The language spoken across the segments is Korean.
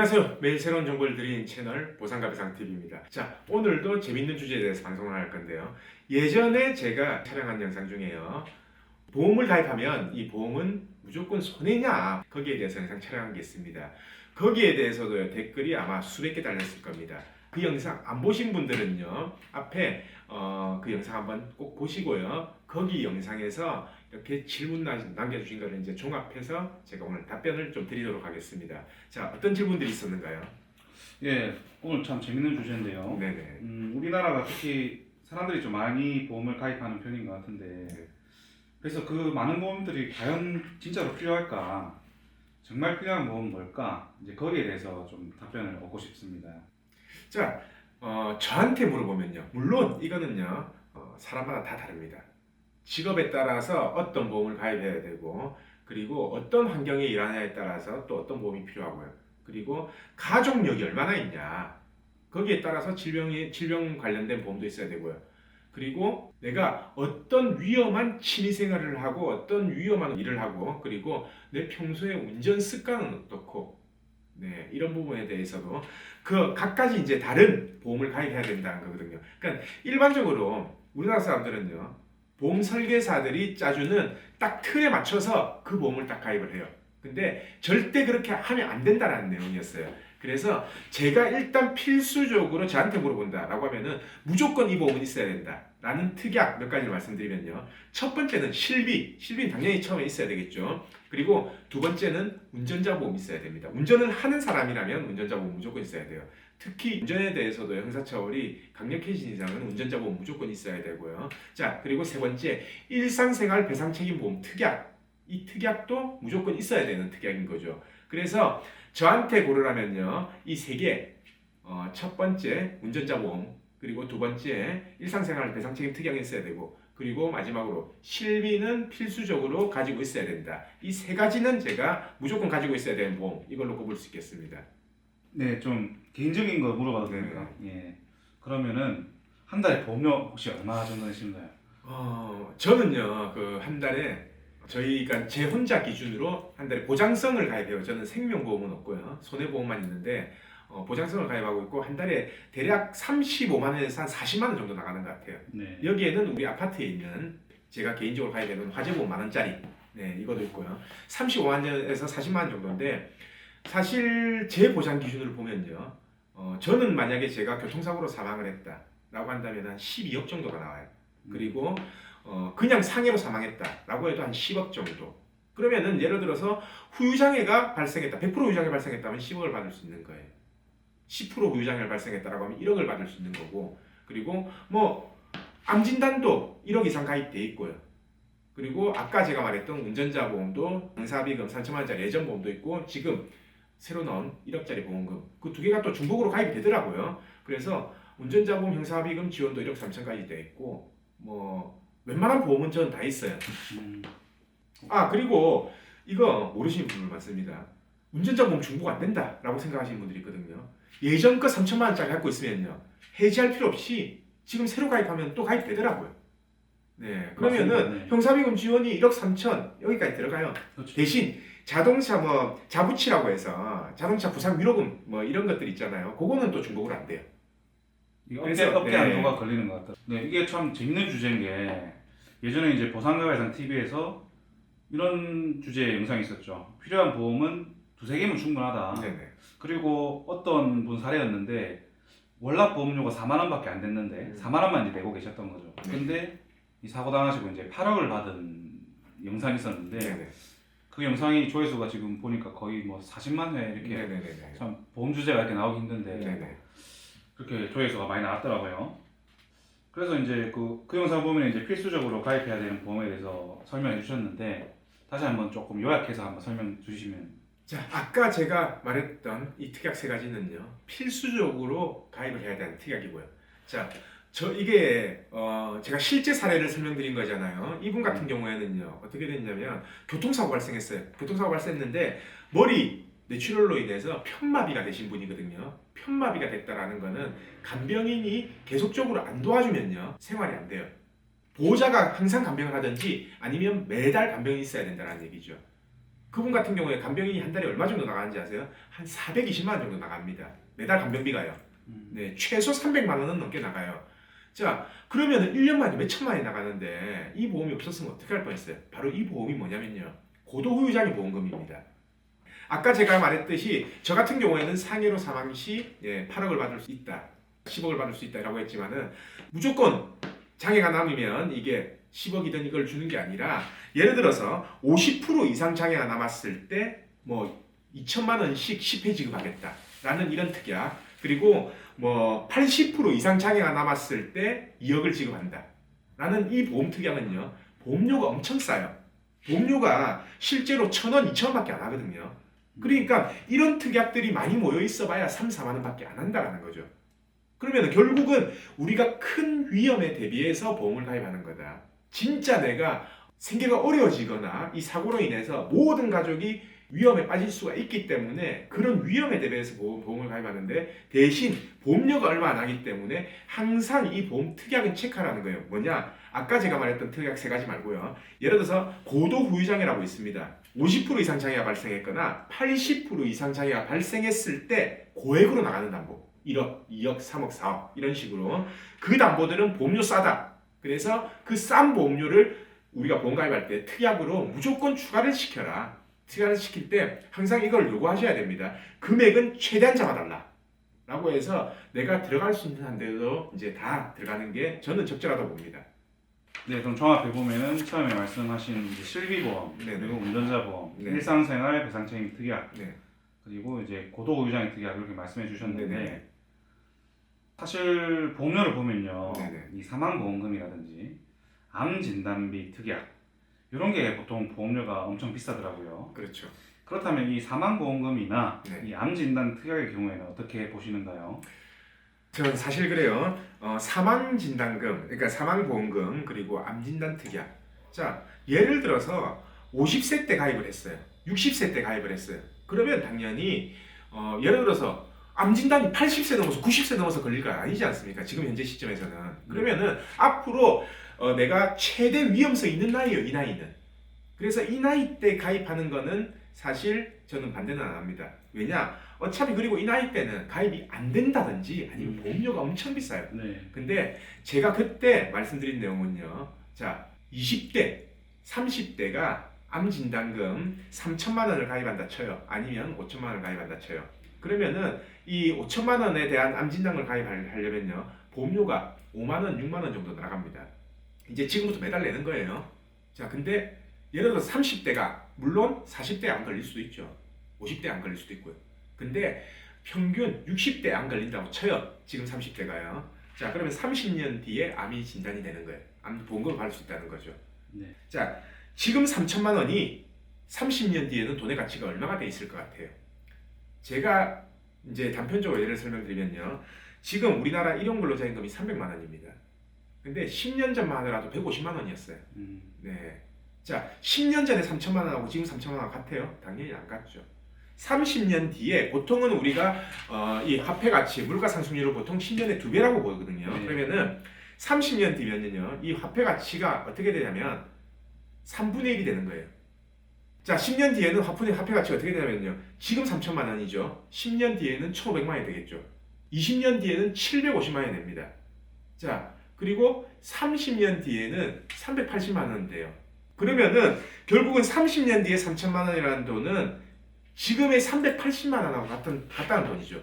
안녕하세요. 매일 새로운 정보를 드리는 채널 보상가 배상TV입니다. 자, 오늘도 재밌는 주제에 대해서 방송을 할 건데요. 예전에 제가 촬영한 영상 중에요. 보험을 가입하면 이 보험은 무조건 손해냐? 거기에 대해서 영상 촬영한 게 있습니다. 거기에 대해서도 댓글이 아마 수백 개 달렸을 겁니다. 그 영상 안 보신 분들은요. 앞에 어, 그 영상 한번 꼭 보시고요. 거기 영상에서 이렇게 질문 나- 남겨주신 거를 이제 종합해서 제가 오늘 답변을 좀 드리도록 하겠습니다. 자, 어떤 질문들이 있었는가요? 예, 오늘 참 재밌는 주제인데요. 네네. 음, 우리나라가 특히 사람들이 좀 많이 보험을 가입하는 편인 것 같은데, 네. 그래서 그 많은 보험들이 과연 진짜로 필요할까? 정말 필요한 보험은 뭘까? 이제 거기에 대해서 좀 답변을 얻고 싶습니다. 자, 어, 저한테 물어보면요. 물론 이거는요, 어, 사람마다 다 다릅니다. 직업에 따라서 어떤 보험을 가입해야 되고, 그리고 어떤 환경에 일하냐에 따라서 또 어떤 보험이 필요하고요. 그리고 가족력이 얼마나 있냐. 거기에 따라서 질병이, 질병 관련된 보험도 있어야 되고요. 그리고 내가 어떤 위험한 취미 생활을 하고 어떤 위험한 일을 하고 그리고 내 평소에 운전 습관은 어떻고 네, 이런 부분에 대해서도 그 각가지 이제 다른 보험을 가입해야 된다는 거거든요. 그러니까 일반적으로 우리나라 사람들은요. 보험 설계사들이 짜주는 딱 틀에 맞춰서 그 보험을 딱 가입을 해요. 근데 절대 그렇게 하면 안 된다는 내용이었어요. 그래서 제가 일단 필수적으로 저한테 물어본다라고 하면은 무조건 이 보험은 있어야 된다라는 특약 몇 가지를 말씀드리면요. 첫 번째는 실비, 실비는 당연히 처음에 있어야 되겠죠. 그리고 두 번째는 운전자 보험 있어야 됩니다. 운전을 하는 사람이라면 운전자 보험 무조건 있어야 돼요. 특히 운전에 대해서도 형사처벌이 강력해진 이상은 운전자 보험 무조건 있어야 되고요. 자, 그리고 세 번째 일상생활 배상 책임 보험 특약. 이 특약도 무조건 있어야 되는 특약인 거죠. 그래서 저한테 고르라면요. 이 세 개. 어, 첫 번째 운전자 보험, 그리고 두 번째 일상생활 배상 책임 특약이 있어야 되고 그리고 마지막으로 실비는 필수적으로 가지고 있어야 된다. 이 세 가지는 제가 무조건 가지고 있어야 되는 보험 이걸로 꼽을 수 있겠습니다. 네, 좀 개인적인 거 물어봐도 네. 됩니까? 예. 그러면은 한 달에 보험료 혹시 얼마 정도 되시나요? 어, 저는요 그 한 달에 저희가 제 혼자 기준으로 한 달에 보장성을 가입해요. 저는 생명보험은 없고요. 손해보험만 있는데 어, 보장성을 가입하고 있고 한 달에 대략 35만 원에서 한 40만 원 정도 나가는 것 같아요. 네. 여기에는 우리 아파트에 있는 제가 개인적으로 가입해놓은 화재보험 만 원짜리 네 이것도 있고요 35만 원에서 40만 원 정도인데 사실 제 보장 기준으로 보면요 어, 저는 만약에 제가 교통사고로 사망을 했다라고 한다면 한 12억 정도가 나와요 그리고 어, 그냥 상해로 사망했다라고 해도 한 10억 정도 그러면은 예를 들어서 후유장애가 발생했다 100% 후유장애 발생했다면 10억을 받을 수 있는 거예요 10% 후유장애를 발생했다라고 하면 1억을 받을 수 있는 거고 그리고 뭐 암진단도 1억 이상 가입돼 있고요. 그리고 아까 제가 말했던 운전자 보험도 형사비금 3천만 원짜리 예전 보험도 있고 지금 새로 넣은 1억짜리 보험금 그 두 개가 또 중복으로 가입이 되더라고요. 그래서 운전자 보험 형사비금 지원도 1억 3천까지 돼 있고 뭐 웬만한 보험은 저는 다 있어요. 음, 아 그리고 이거 모르시는 분들 많습니다. 운전자 보험 중복 안 된다라고 생각하시는 분들이 있거든요. 예전 거 3천만 원짜리 갖고 있으면요 해지할 필요 없이 지금 새로 가입하면 또 가입되더라고요. 네 그러면은 맞습니다. 네. 형사비금 지원이 1억 3천 여기까지 들어가요. 그렇죠. 대신 자동차 뭐 자부치라고 해서 자동차 부상 위로금 뭐 이런 것들 있잖아요. 그거는 또 중복으로 안 돼요. 그래서, 업계, 업계 네. 한도가 걸리는 것 같아요. 네, 이게 참 재밌는 주제인 게 예전에 이제 보상가회상 TV에서 이런 주제의 영상이 있었죠. 필요한 보험은 두세 개면 충분하다. 네네. 그리고 어떤 분 사례였는데 월납 보험료가 4만 원밖에 안 됐는데 음. 4만 원만 이제 내고 계셨던 거죠. 네. 근데 이 사고 당하시고 이제 8억을 받은 영상이 있었는데 네네. 그 영상이 조회수가 지금 보니까 거의 뭐 40만 회 이렇게 네네네. 참 보험 주제가 이렇게 나오기 힘든데 네네. 그렇게 조회수가 많이 나왔더라고요. 그래서 이제 그, 그 영상 보면 이제 필수적으로 가입해야 되는 보험에 대해서 설명해 주셨는데 다시 한번 조금 요약해서 한번 설명 주시면 자, 아까 제가 말했던 이 특약 세 가지는요, 필수적으로 가입을 해야 되는 특약이고요. 자, 저 이게 어, 제가 실제 사례를 설명드린 거잖아요. 이분 같은 경우에는요, 어떻게 됐냐면 교통사고 발생했어요. 교통사고 발생했는데 머리 뇌출혈로 인해서 편마비가 되신 분이거든요. 편마비가 됐다라는 거는 간병인이 계속적으로 안 도와주면요, 생활이 안 돼요. 보호자가 항상 간병을 하든지 아니면 매달 간병이 있어야 된다는 얘기죠. 그분 같은 경우에 간병인이 한 달에 얼마 정도 나가는지 아세요? 한 420만 원 정도 나갑니다. 매달 간병비가요. 음. 네, 최소 300만 원은 넘게 나가요. 자, 그러면 1년 만에 몇 천만 원이 나가는데 이 보험이 없었으면 어떻게 할 뻔했어요? 바로 이 보험이 뭐냐면요. 고도후유장애 보험금입니다. 아까 제가 말했듯이 저 같은 경우에는 상해로 사망 시 예, 8억을 받을 수 있다. 10억을 받을 수 있다라고 했지만은 무조건 장애가 남으면 이게 10억이든 이걸 주는 게 아니라 예를 들어서 50% 이상 장애가 남았을 때 뭐 2천만 원씩 10회 지급하겠다라는 이런 특약 그리고 뭐 80% 이상 장애가 남았을 때 2억을 지급한다. 라는 이 보험 특약은요. 보험료가 엄청 싸요. 보험료가 실제로 천 원, 이천 원밖에 안 하거든요. 그러니까 이런 특약들이 많이 모여 있어 봐야 3, 4만 원밖에 안 한다라는 거죠. 그러면 결국은 우리가 큰 위험에 대비해서 보험을 가입하는 거다. 진짜 내가 생계가 어려워지거나 이 사고로 인해서 모든 가족이 위험에 빠질 수가 있기 때문에 그런 위험에 대비해서 보험, 보험을 가입하는데 대신 보험료가 얼마 안 하기 때문에 항상 이 보험 특약은 체크하라는 거예요. 뭐냐? 아까 제가 말했던 특약 세 가지 말고요. 예를 들어서 고도 후유장애라고 있습니다. 50% 이상 장애가 발생했거나 80% 이상 장애가 발생했을 때 고액으로 나가는 담보. 1억, 2억, 3억, 4억 이런 식으로 그 담보들은 보험료 싸다. 그래서 그 싼 보험료를 우리가 보험 가입할 때 특약으로 무조건 추가를 시켜라. 특약을 시킬 때 항상 이걸 요구하셔야 됩니다. 금액은 최대한 잡아달라. 라고 해서 내가 들어갈 수 있는 한대로 이제 다 들어가는 게 저는 적절하다고 봅니다. 네, 그럼 종합해 보면은 처음에 말씀하신 이제 실비보험, 네네. 그리고 운전자보험, 네. 일상생활 배상책임 특약, 네. 그리고 이제 고도의장애 특약 이렇게 말씀해 주셨는데 네 네. 사실 보험료를 보면요, 네 네. 이 사망보험금이라든지 암 진단비 특약 이런 게 보통 보험료가 엄청 비싸더라고요. 그렇죠. 그렇다면 이 사망보험금이나 네. 이 암 진단 특약의 경우에는 어떻게 보시는가요? 저는 사실 그래요. 어, 사망 진단금, 그러니까 사망 보험금 그리고 암 진단 특약. 자, 예를 들어서 50세 때 가입을 했어요. 60세 때 가입을 했어요. 그러면 당연히 어, 예를 들어서 암 진단이 80세 넘어서 90세 넘어서 걸릴 거 아니지 않습니까? 지금 현재 시점에서는. 그러면은 앞으로 어, 내가 최대 위험성 있는 나이예요. 이 나이는. 그래서 이 나이 때 가입하는 거는 사실 저는 반대는 안 합니다. 왜냐? 어차피 그리고 이 나이 때는 가입이 안 된다든지 아니면 음. 보험료가 엄청 비싸요. 네. 근데 제가 그때 말씀드린 내용은요. 자, 20대, 30대가 암 진단금 3천만 원을 가입한다 쳐요. 아니면 5천만 원을 가입한다 쳐요. 그러면은 이 5천만 원에 대한 암 진단을 가입하려면요. 보험료가 5만 원, 6만 원 정도 나갑니다. 이제 지금부터 매달 내는 거예요. 자, 근데 예를 들어서 30대가 물론 40대에 안 걸릴 수도 있죠. 50대에 안 걸릴 수도 있고요. 근데 평균 60대에 안 걸린다고 쳐요. 지금 30대가요. 자, 그러면 30년 뒤에 암이 진단이 되는 거예요. 암 보험금을 받을 수 있다는 거죠. 네. 자, 지금 3천만 원이 30년 뒤에는 돈의 가치가 얼마가 돼 있을 것 같아요? 제가 이제 단편적으로 예를 설명드리면요. 지금 우리나라 일용 근로자 임금이 300만 원입니다. 근데 10년 전만 하더라도 150만 원이었어요. 음, 네. 자, 10년 전에 3천만 원하고 지금 3천만 원 같아요? 당연히 안 같죠. 30년 뒤에 보통은 우리가 어, 이 화폐 가치, 물가 상승률을 보통 10년에 두 배라고 보거든요. 네. 그러면은 30년 뒤면요, 이 화폐 가치가 어떻게 되냐면 3분의 1이 되는 거예요. 자, 10년 뒤에는 화폐, 화폐 가치가 어떻게 되냐면요, 지금 3천만 원이죠. 10년 뒤에는 1,500만 원이 되겠죠. 20년 뒤에는 750만 원이 됩니다. 자, 그리고 30년 뒤에는 380만 원 돼요. 그러면은 결국은 30년 뒤에 3천만 원이라는 돈은 지금의 380만 원하고 같은 같다는 돈이죠.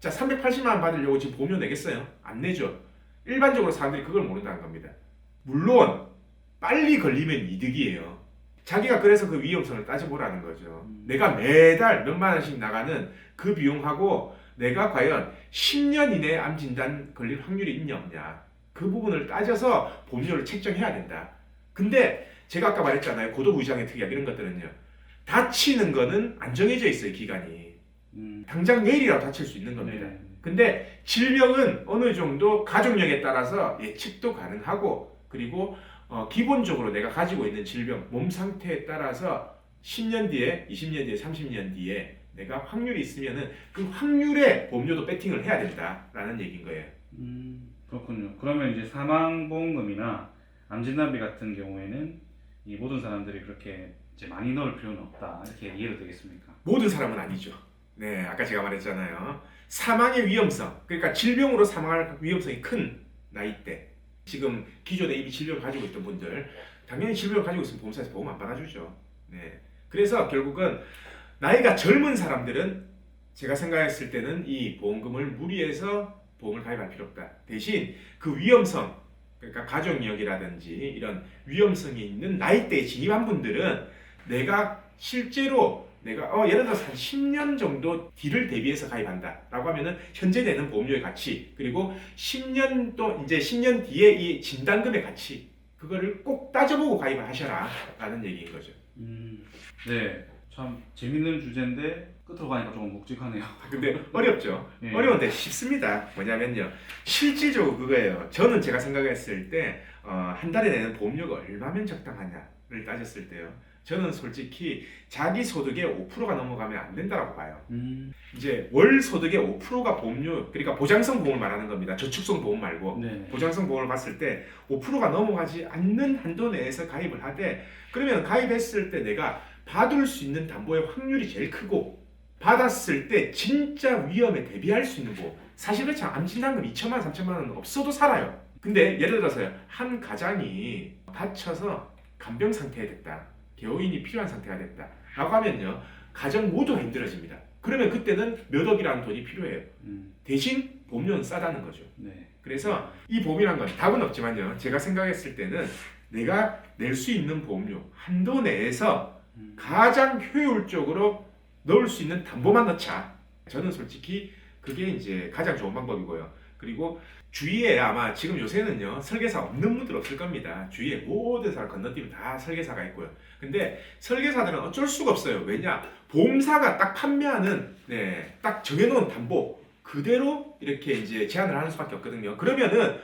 자, 380만 원 받으려고 지금 보험료 내겠어요? 안 내죠. 일반적으로 사람들이 그걸 모른다는 겁니다. 물론 빨리 걸리면 이득이에요. 자기가 그래서 그 위험성을 따져보라는 거죠. 음. 내가 매달 몇만 원씩 나가는 그 비용하고 내가 과연 10년 이내에 암 진단 걸릴 확률이 있냐 없냐 그 부분을 따져서 보험료를 책정해야 된다. 근데 제가 아까 말했잖아요. 고도부장의 특약 이런 것들은요. 다치는 거는 안 정해져 있어요. 기간이. 음, 당장 내일이라도 다칠 수 있는 겁니다. 네. 근데 질병은 어느 정도 가족력에 따라서 예측도 가능하고 그리고 어, 기본적으로 내가 가지고 있는 질병 몸 상태에 따라서 10년 뒤에 20년 뒤에 30년 뒤에 내가 확률이 있으면은 그 확률에 보험료도 배팅을 해야 된다라는 얘기인 거예요. 음, 그렇군요. 그러면 이제 사망보험금이나 암진단비 같은 경우에는 이 모든 사람들이 그렇게 이제 많이 넣을 필요는 없다 이렇게 이해도 되겠습니까? 모든 사람은 아니죠. 네, 아까 제가 말했잖아요. 사망의 위험성, 그러니까 질병으로 사망할 위험성이 큰 나이대. 지금 기존에 이미 질병을 가지고 있던 분들, 당연히 질병을 가지고 있으면 보험사에서 보험 안 받아주죠. 네. 그래서 결국은 나이가 젊은 사람들은 제가 생각했을 때는 이 보험금을 무리해서 보험을 가입할 필요 없다. 대신 그 위험성, 그러니까 가족력이라든지 이런 위험성이 있는 나이대에 진입한 분들은 내가 실제로 내가 어 예를 들어서 한 10년 정도 뒤를 대비해서 가입한다 라고 하면은 현재 내는 보험료의 가치 그리고 10년 또 이제 10년 뒤에 이 진단금의 가치 그거를 꼭 따져보고 가입을 하셔라 라는 얘기인 거죠. 음, 네, 참 재밌는 주제인데 끝으로 가니까 조금 묵직하네요. 근데 어렵죠. 예. 어려운데 쉽습니다. 뭐냐면요. 실질적으로 그거예요. 저는 제가 생각했을 때, 어, 한 달에 내는 보험료가 얼마면 적당하냐를 따졌을 때요. 저는 솔직히 자기 소득의 5%가 넘어가면 안 된다고 봐요. 음, 이제 월 소득의 5%가 보험료, 그러니까 보장성 보험을 말하는 겁니다. 저축성 보험 말고. 네, 보장성 보험을 봤을 때 5%가 넘어가지 않는 한도 내에서 가입을 하되 그러면 가입했을 때 내가 받을 수 있는 담보의 확률이 제일 크고 받았을 때 진짜 위험에 대비할 수 있는 보험 사실 그렇지 않아 암진단금 2천만 원, 3천만 원 없어도 살아요. 근데 예를 들어서요. 한 가장이 다쳐서 간병 상태가 됐다. 개호인이 필요한 상태가 됐다. 라고 하면요. 가정 모두가 힘들어집니다. 그러면 그때는 몇 억이라는 돈이 필요해요. 음, 대신 보험료는 싸다는 거죠. 네, 그래서 이 보험이란 건 답은 없지만요. 제가 생각했을 때는 내가 낼 수 있는 보험료 한도 내에서 음, 가장 효율적으로 넣을 수 있는 담보만 넣자. 저는 솔직히 그게 이제 가장 좋은 방법이고요. 그리고 주위에 아마 지금 요새는요 설계사 없는 분들 없을 겁니다. 주위에 모든 사람 건너뛰면 다 설계사가 있고요. 근데 설계사들은 어쩔 수가 없어요. 왜냐 보험사가 딱 판매하는 네 딱 정해놓은 담보 그대로 이렇게 이제 제안을 하는 수밖에 없거든요. 그러면은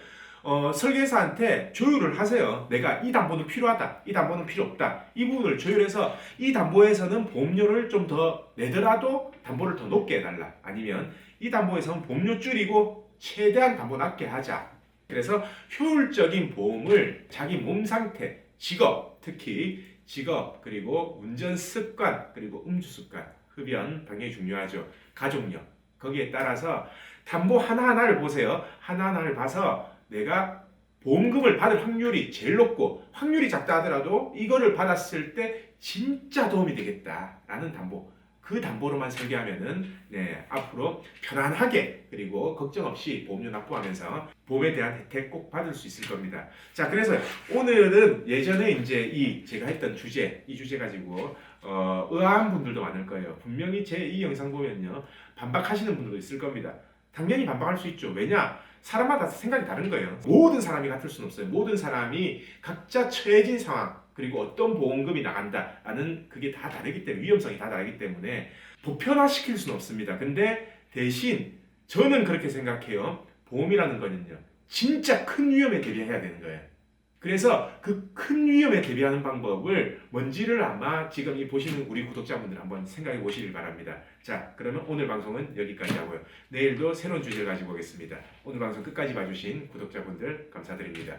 어, 설계사한테 조율을 하세요. 내가 이 담보는 필요하다, 이 담보는 필요 없다. 이 부분을 조율해서 이 담보에서는 보험료를 좀 더 내더라도 담보를 더 높게 해달라. 아니면 이 담보에서는 보험료 줄이고 최대한 담보 낮게 하자. 그래서 효율적인 보험을 자기 몸 상태, 직업, 특히 직업, 그리고 운전 습관, 그리고 음주 습관, 흡연 당연히 중요하죠. 가족력. 거기에 따라서 담보 하나하나를 보세요. 하나하나를 봐서 내가 보험금을 받을 확률이 제일 높고 확률이 작다 하더라도 이거를 받았을 때 진짜 도움이 되겠다라는 담보. 그 담보로만 설계하면은 네, 앞으로 편안하게 그리고 걱정 없이 보험료 납부하면서 보험에 대한 혜택 꼭 받을 수 있을 겁니다. 자, 그래서 오늘은 예전에 이제 이 제가 했던 주제, 이 주제 가지고 어, 의아한 분들도 많을 거예요. 분명히 제 이 영상 보면요. 반박하시는 분들도 있을 겁니다. 당연히 반박할 수 있죠. 왜냐? 사람마다 생각이 다른 거예요. 모든 사람이 같을 수는 없어요. 모든 사람이 각자 처해진 상황 그리고 어떤 보험금이 나간다라는 그게 다 다르기 때문에 위험성이 다 다르기 때문에 보편화시킬 수는 없습니다. 근데 대신 저는 그렇게 생각해요. 보험이라는 거는요. 진짜 큰 위험에 대비해야 되는 거예요. 그래서 그 큰 위험에 대비하는 방법을 뭔지를 아마 지금 이 보시는 우리 구독자분들 한번 생각해 보시길 바랍니다. 자, 그러면 오늘 방송은 여기까지 하고요. 내일도 새로운 주제를 가지고 오겠습니다. 오늘 방송 끝까지 봐주신 구독자분들 감사드립니다.